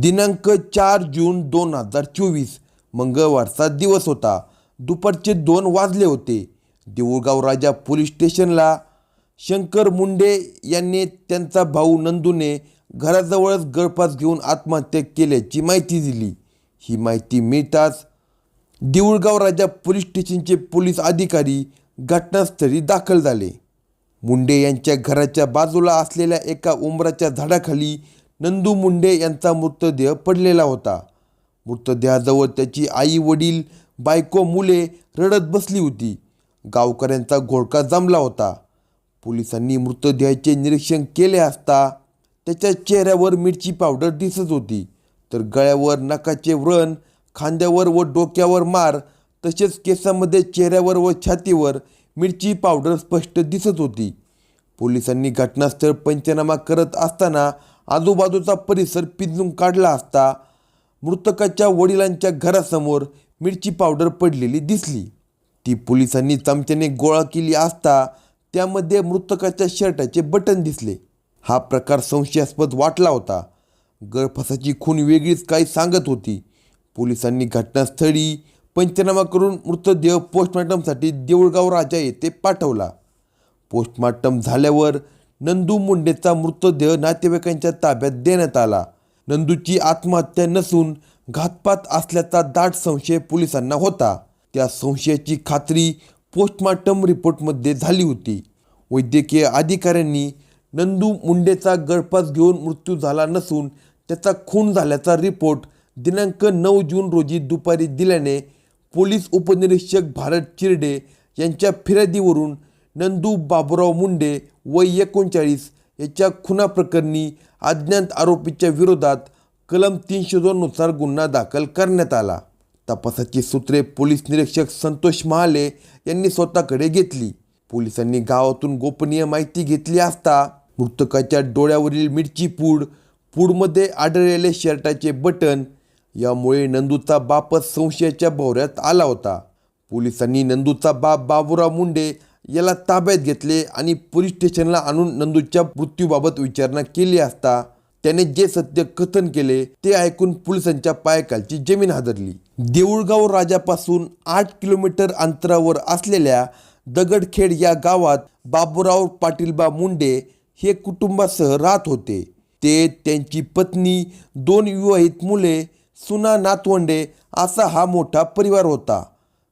दिनांक चार जून दोन हजार चोवीस मंगळवारचा दिवस होता. दुपारचे दोन वाजले होते. देऊळगाव राजा पोलीस स्टेशनला शंकर मुंडे यांनी त्यांचा भाऊ नंदूने घराजवळच गळफास घेऊन आत्महत्या केल्याची माहिती दिली. ही माहिती मिळताच देऊळगाव राजा पोलीस स्टेशनचे पोलीस अधिकारी घटनास्थळी दाखल झाले. मुंडे यांच्या घराच्या बाजूला असलेल्या एका उंबराच्या झाडाखाली नंदू मुंडे यांचा मृतदेह पडलेला होता. मृतदेहाजवळ त्याची आई वडील बायको मुले रडत बसली होती. गावकऱ्यांचा घोळका जमला होता. पोलिसांनी मृतदेहाचे निरीक्षण केले असता त्याच्या चेहऱ्यावर मिरची पावडर दिसत होती. तर गळ्यावर नकाचे व्रण खांद्यावर व डोक्यावर मार तसेच केसामध्ये चेहऱ्यावर व छातीवर मिरची पावडर स्पष्ट दिसत होती. पोलिसांनी घटनास्थळ पंचनामा करत असताना आजूबाजूचा परिसर पिंजून काढला असता मृतकाच्या वडिलांच्या घरासमोर मिरची पावडर पडलेली दिसली. ती पोलिसांनी चमच्याने गोळा केली असता त्यामध्ये मृतकाच्या शर्टाचे बटन दिसले. हा प्रकार संशयास्पद वाटला होता. गळफासाची खून वेगळीच काही सांगत होती. पोलिसांनी घटनास्थळी पंचनामा करून मृतदेह पोस्टमॉर्टमसाठी देऊळगाव राजा येथे पाठवला. पोस्टमॉर्टम झाल्यावर नंदू मुंडेचा मृतदेह नातेवाईकांच्या ताब्यात देण्यात आला. नंदूची आत्महत्या नसून घातपात असल्याचा दाट संशय पोलिसांना होता. त्या संशयाची खात्री पोस्टमॉर्टम रिपोर्टमध्ये झाली होती. वैद्यकीय अधिकाऱ्यांनी नंदू मुंडेचा गळफास घेऊन मृत्यू झाला नसून त्याचा खून झाल्याचा रिपोर्ट दिनांक नऊ जून रोजी दुपारी दिल्याने पोलीस उपनिरीक्षक भारत चिरडे यांच्या फिर्यादीवरून नंदू बाबुराव मुंडे वय एकोणचाळीस याच्या खुनाप्रकरणी अज्ञात आरोपीच्या विरोधात कलम तीनशे दोननुसार गुन्हा दाखल करण्यात आला. तपासाची सूत्रे पोलीस निरीक्षक संतोष महाले यांनी स्वतःकडे घेतली. पोलिसांनी गावातून गोपनीय माहिती घेतली असता मृतकाच्या डोळ्यावरील मिरची पूड पूडमध्ये आढळलेले शर्टाचे बटन यामुळे नंदूचा बापच संशयाच्या भोवऱ्यात आला होता. पोलिसांनी नंदूचा बाप बाबुराव मुंडे याला ताब्यात घेतले आणि पोलीस स्टेशनला आणून नंदूच्या मृत्यूबाबत विचारणा केली असता त्याने जे सत्य कथन केले ते ऐकून पोलिसांच्या पायाखालची जमीन हादरली. देऊळगाव राजापासून आठ किलोमीटर अंतरावर असलेल्या दगडखेड या गावात बाबुराव पाटीलबा मुंडे हे कुटुंबासह राहत होते. ते त्यांची पत्नी दोन विवाहित मुले सुना नातवंडे असा हा मोठा परिवार होता.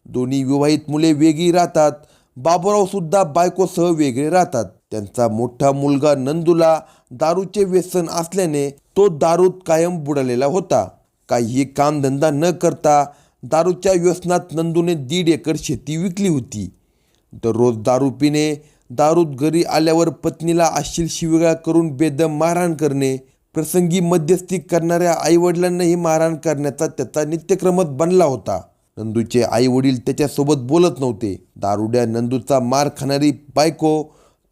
दोन्ही विवाहित मुले वेगळी राहतात. बाबुराव सुद्धा बायकोसह वेगळे राहतात. त्यांचा मोठा मुलगा नंदूला दारूचे व्यसन असल्याने तो दारूत कायम बुडालेला होता. काहीही कामधंदा न करता दारूच्या व्यसनात नंदूने दीड एकर शेती विकली होती. दररोज दारू पिणे दारूत घरी आल्यावर पत्नीला अश्लील शिवीगाळ करून बेदम मारहाण करणे प्रसंगी मध्यस्थी करणाऱ्या आईवडिलांनाही मारहाण करण्याचा त्याचा नित्यक्रमच बनला होता. नंदूचे आई वडील त्याच्यासोबत बोलत नव्हते. दारुड्या नंदूचा मार खाणारी बायको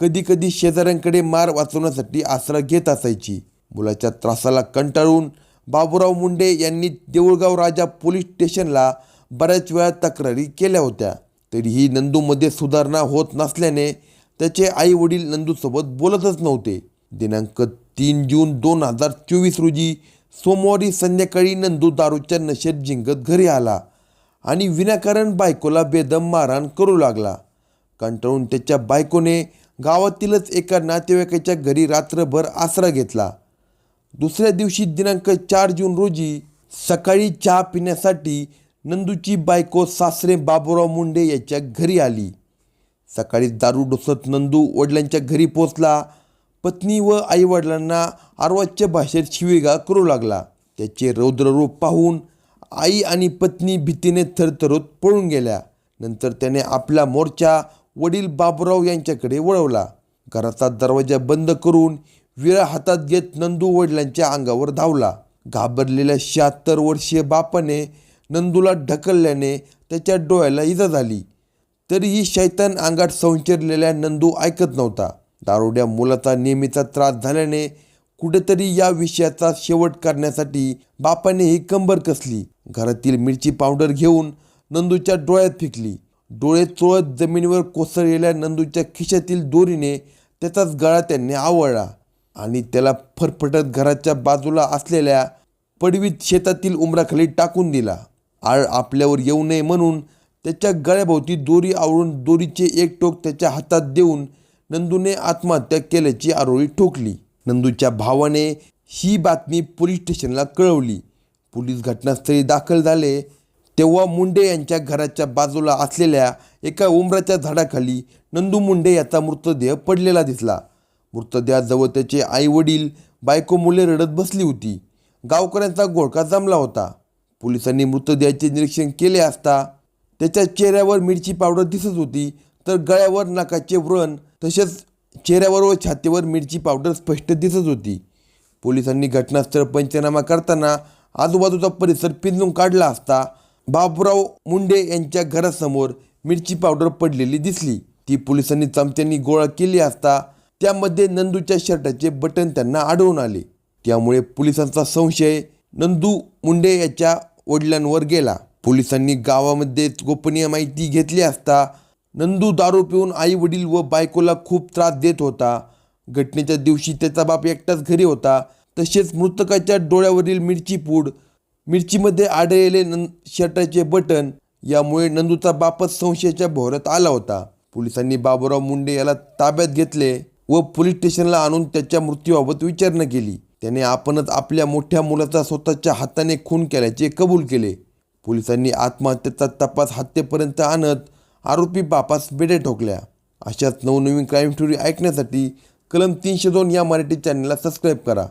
कधी कधी शेजाऱ्यांकडे मार वाचवण्यासाठी आसरा घेत असायची. मुलाच्या त्रासाला कंटाळून बाबुराव मुंडे यांनी देऊळगाव राजा पोलीस स्टेशनला बऱ्याच वेळा तक्रारी केल्या होत्या. तरीही नंदूमध्ये सुधारणा होत नसल्याने त्याचे आई वडील नंदूसोबत बोलतच नव्हते. दिनांक तीन जून दोन हजार चोवीस रोजी सोमवारी संध्याकाळी नंदू दारूच्या नशेत जिंकत घरी आला. आणि विनाकारण बायकोला बेदम मारहाण करू लागला. कंटाळून त्याच्या बायकोने गावातीलच एका नातेवाईकाच्या घरी रात्रभर आसरा घेतला. दुसऱ्या दिवशी दिनांक चार जून रोजी सकाळी चहा पिण्यासाठी नंदूची बायको सासरे बाबुराव मुंडे याच्या घरी आली. सकाळी दारू डोसत नंदू वडिलांच्या घरी पोचला पत्नी व आईवडिलांना अर्वाच्य भाषेत शिवेगा करू लागला. त्याचे रौद्ररूप पाहून आई आणि पत्नी भीतीने थरथरत पळून गेल्या. नंतर त्याने आपला मोर्चा वडील बाबुराव यांच्याकडे वळवला. घराचा दरवाजा बंद करून विळा हातात घेत नंदू वडिलांच्या अंगावर धावला. घाबरलेल्या शहात्तर वर्षीय बापाने नंदूला ढकलल्याने त्याच्या डोळ्याला इजा झाली. तरीही शैतान अंगात संचरलेल्या नंदू ऐकत नव्हता. दारुड्या मुलाचा नेहमीचा त्रास झाल्याने कुठेतरी या विषयाचा शेवट करण्यासाठी बापाने ही कंबर कसली? घरातील मिरची पावडर घेऊन नंदूच्या डोळ्यात फेकली. डोळे चोळत जमिनीवर कोसळलेल्या नंदूच्या खिशातील दोरीने त्याचाच गळा त्यांनी आवळला आणि त्याला फरफटत घराच्या बाजूला असलेल्या पडवीत शेतातील उमराखाली टाकून दिला. आळ आपल्यावर येऊ नये म्हणून त्याच्या गळ्याभोवती दोरी आवळून दोरीचे एक टोक त्याच्या हातात देऊन नंदूने आत्महत्या केल्याची आरोळी ठोकली. नंदूच्या भावाने ही बातमी पोलीस स्टेशनला कळवली. पोलीस घटनास्थळी दाखल झाले. तेव्हा मुंडे यांच्या घराच्या बाजूला असलेल्या एका उमराच्या झाडाखाली नंदू मुंडे याचा मृतदेह पडलेला दिसला. मृतदेहाजवळ त्याचे आई वडील बायको मुले रडत बसली होती. गावकऱ्यांचा घोळका जमला होता. पोलिसांनी मृतदेहाचे निरीक्षण केले असता त्याच्या चेहऱ्यावर मिरची पावडर दिसत होती तर गळ्यावर नाकाचे व्रण तसेच चेहऱ्यावर व छातीवर मिरची पावडर स्पष्ट दिसत होती. पोलिसांनी घटनास्थळ पंचनामा करताना आजूबाजूचा परिसर पिंजून काढला असता बाबुराव मुंडे यांच्या घरासमोर मिरची पावडर पडलेली दिसली. ती पोलिसांनी चमत्यांनी गोळा केली असता त्यामध्ये नंदूच्या शर्टाचे बटन त्यांना आढळून आले. त्यामुळे पोलिसांचा संशय नंदू मुंडे याच्या वडिलांवर गेला. पोलिसांनी गावामध्ये गोपनीय माहिती घेतली असता नंदू दारू पिऊन आई वडील व बायकोला खूप त्रास देत होता. घटनेच्या दिवशी त्याचा बाप एकटाच घरी होता. तसेच मृतकाच्या डोळ्यावरील मिरची पूड मिरचीमध्ये आढळलेले नं शर्टाचे बटन यामुळे नंदूचा बापच संशयाच्या भोवऱ्यात आला होता. पोलिसांनी बाबूराव मुंडे याला ताब्यात घेतले व पोलीस स्टेशनला आणून त्याच्या मृत्यूबाबत विचारणा केली. त्याने आपणच आपल्या मोठ्या मुलाचा स्वतःच्या हाताने खून केल्याचे कबूल केले. पोलिसांनी आत्महत्येचा तपास हत्येपर्यंत आणत आरोपी बापास बेड्या ठोकल्या. अशाच नवनवीन क्राईम स्टोरी ऐकण्यासाठी कलम तीनशे दोन या मराठी चॅनलला सबस्क्राईब करा.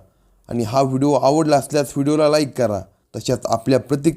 आणि हा व्हिडिओ आवडला असल्यास व्हिडिओला लाईक करा. तशाच आपल्या प्रतिक्रिया